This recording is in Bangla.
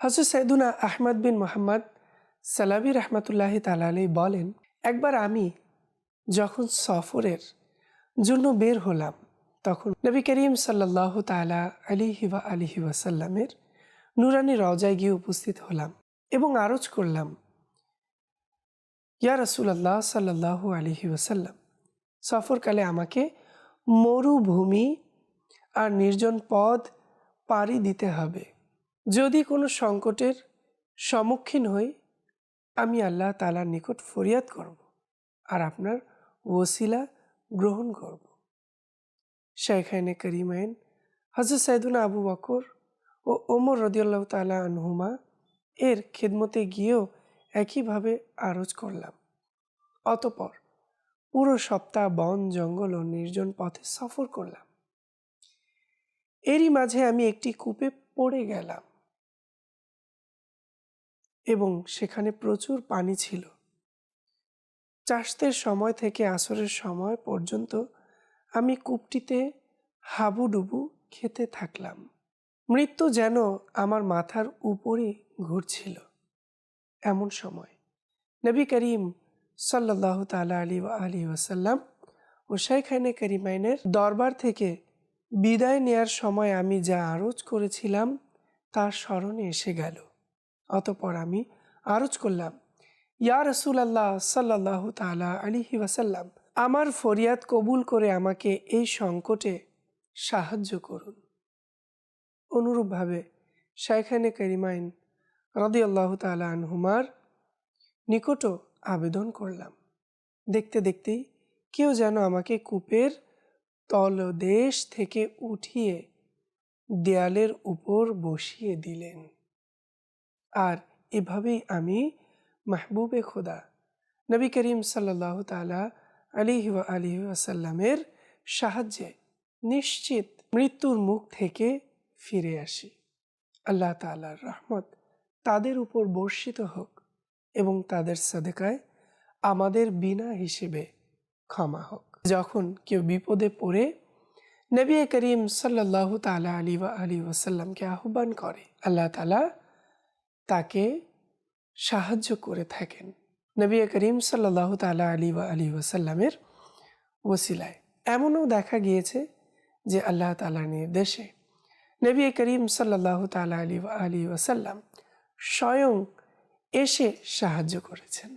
হজরত সৈদুনা আহমদ বিন মোহাম্মদ সালাবি রহমতুল্লাহ তালালি বলেন, একবার আমি যখন সফরের জন্য বের হলাম, তখন নবী করিম সাল্লাহ তালা আলিহি ওয়া আলিহি ওয়াসাল্লামের নুরানি রওজায় গিয়ে উপস্থিত হলাম এবং আরজ করলাম, ইয়া রসুল্লাহ সাল্লাহ আলিহি ওয়াসাল্লাম, সফরকালে আমাকে মরুভূমি আর নির্জন পথ পাড়ি দিতে হবে। যদি কোনো সংকটের সম্মুখীন হই, আমি আল্লাহ তালার নিকট ফরিয়াদ করব আর আপনার ওসিলা গ্রহণ করব। শেখাইনে করিমাইন হজরত সাইদুনা আবু বকর ও ওমর রদিয়াল্লাহ তালা আনহুমা এর খেদমতে গিয়েও একইভাবে আরজ করলাম। অতপর পুরো সপ্তাহ বন, জঙ্গল ও নির্জন পথে সফর করলাম। এরই মাঝে আমি একটি কূপে পড়ে গেলাম। এবং সেখানে প্রচুর পানি ছিল। চাষতের সময় থেকে আসরের সময় পর্যন্ত আমি কূপটিতে হাবুডুবু খেতে থাকলাম। মৃত্যু যেন আমার মাথার উপরে ঘুরছিল। এমন সময় নবী করিম সাল্লাহ তালা আলী আলী ওয়াসাল্লাম ও শাইখানে করিমাইনের দরবার থেকে বিদায় নেয়ার সময় আমি যা আরজ করেছিলাম তার স্মরণে এসে গেল। অতপর আমি আরজ করলাম, ইয়া রসুল আল্লাহ সাল্লাহ তালা আলিহি ওয়াসাল্লাম, আমার ফরিয়াদ কবুল করে আমাকে এই সংকটে সাহায্য করুন। অনুরূপভাবে শাইখানে করিমাইন রদি আল্লাহ তালা আনহুমার নিকটও আবেদন করলাম। দেখতে দেখতেই কেউ যেন আমাকে কূপের তলদেশ থেকে উঠিয়ে দেয়ালের উপর বসিয়ে দিলেন। আর এভাবেই আমি মাহবুবে খোদা। নবী করিম সাল্লাহ তালা আলী আলী আসাল্লামের সাহায্যে নিশ্চিত মৃত্যুর মুখ থেকে ফিরে আসি। আল্লাহ তালার রহমত তাদের উপর বর্ষিত হোক এবং তাদের সাদেকায় আমাদের বিনা হিসেবে ক্ষমা হোক। যখন কেউ বিপদে পড়ে, নবী করিম সাল্লাহ তালা আলী ওয়া আলী ওয়াসাল্লামকে আহ্বান করে, আল্লাহ তালা তাকে সাহায্য করে থাকেন। নবী করিম সাল্লাহ তালা আলী বা আলী ওসাল্লামের ওসিলায়। এমনও দেখা গিয়েছে যে আল্লাহ তালা নির্দেশে নবী করিম সাল্লাহ তালা আলী আলী ওয়াসাল্লাম স্বয়ং এসে সাহায্য করেছেন।